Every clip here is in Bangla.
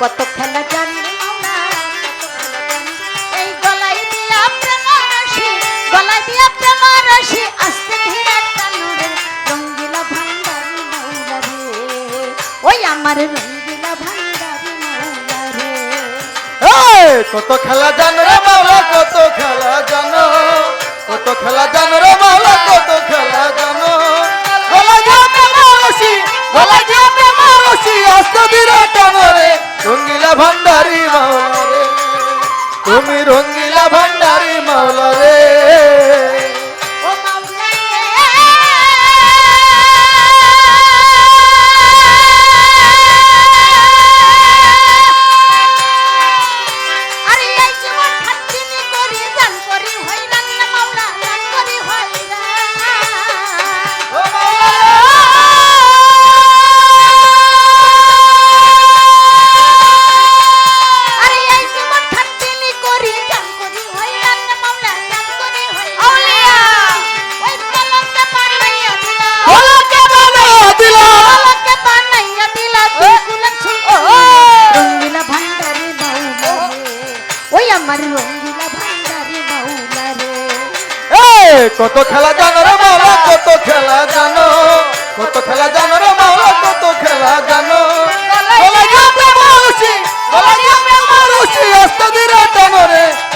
কত খেলা জানি। এই গলায় দিয়া প্রেম রাশি, গলায় দিয়া প্রেম রাশি, আস্তে রঙ্গিলা ভান্ডারি ওই আমার রঙ্গিলা ভান্ডারি মৌলা কত খেলা জান রে কত খেলা জানো, কত খেলা জান রে কত খেলা ভান্ডারি বাবা তুমি রঙিন কত খেলা জানো রে মাওলা কত খেলা জানো? কত খেলা জানো রে মাওলা কত খেলা জানো?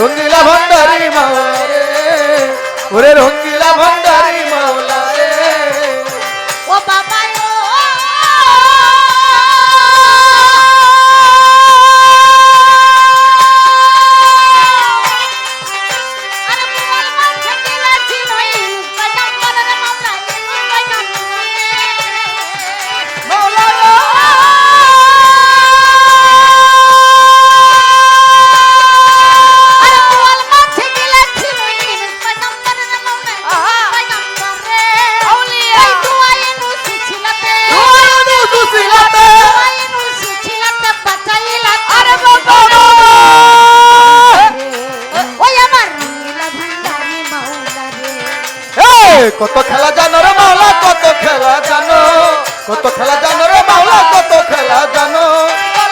রঙ্গিলা ভান্ডারি মাওলা রে। ওরে রঙ্গ কত খেলা জানো রে মাওলা, কত খেলা জানো। কত খেলা জানো রে মাওলা, কত খেলা জানো।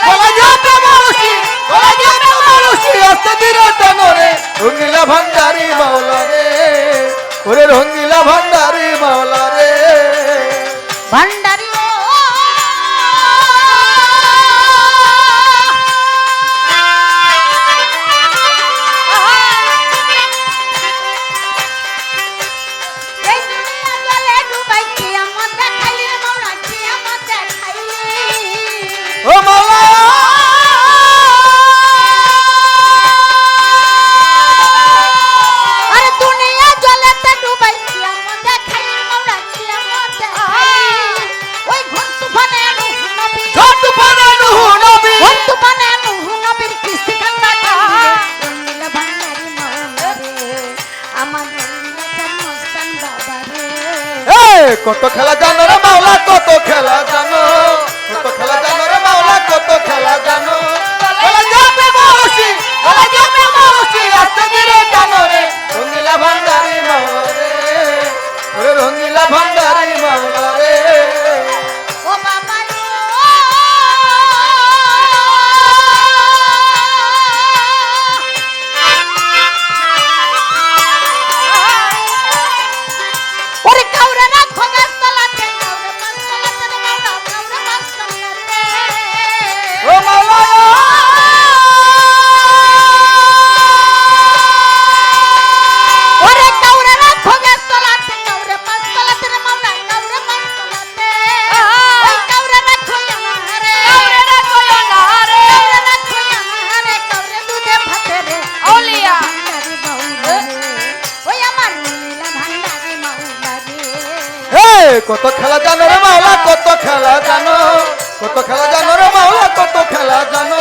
বলা যা তো মাওসি বলা যা তো মাওসি আস্তে ধীরে জানো রে। রঙ্গিলা ভান্ডারি মাওলা রে। ওরে রঙ্গিলা ভান্ডারি মাওলা রে। ভান্ডারি কত খেলা জানো রে মাওলা কত খেলা জানো কত খেলা কত খেলা জানো রে মাওলা, কত খেলা জানো? কত খেলা জানো রে মাওলা, কত খেলা জানো?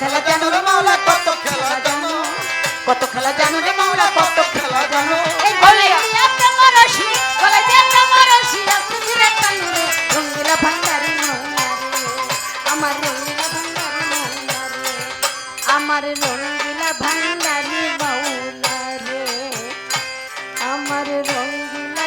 খেলা জানো রে মাওলা, কত খেলা জানো? কত খেলা জানো রে মাওলা, কত খেলা জানো? এই গলে দিয়া প্রেমর রশি, গলে দিয়া প্রেমর রশি আস্তে ধীরে টানো রে রঙ্গিলা ভান্ডারি আমার রঙ্গিলা ভান্ডারি আমার রঙ্গিলা ভান্ডারি মাওলা রে, আমার রঙ্গিলা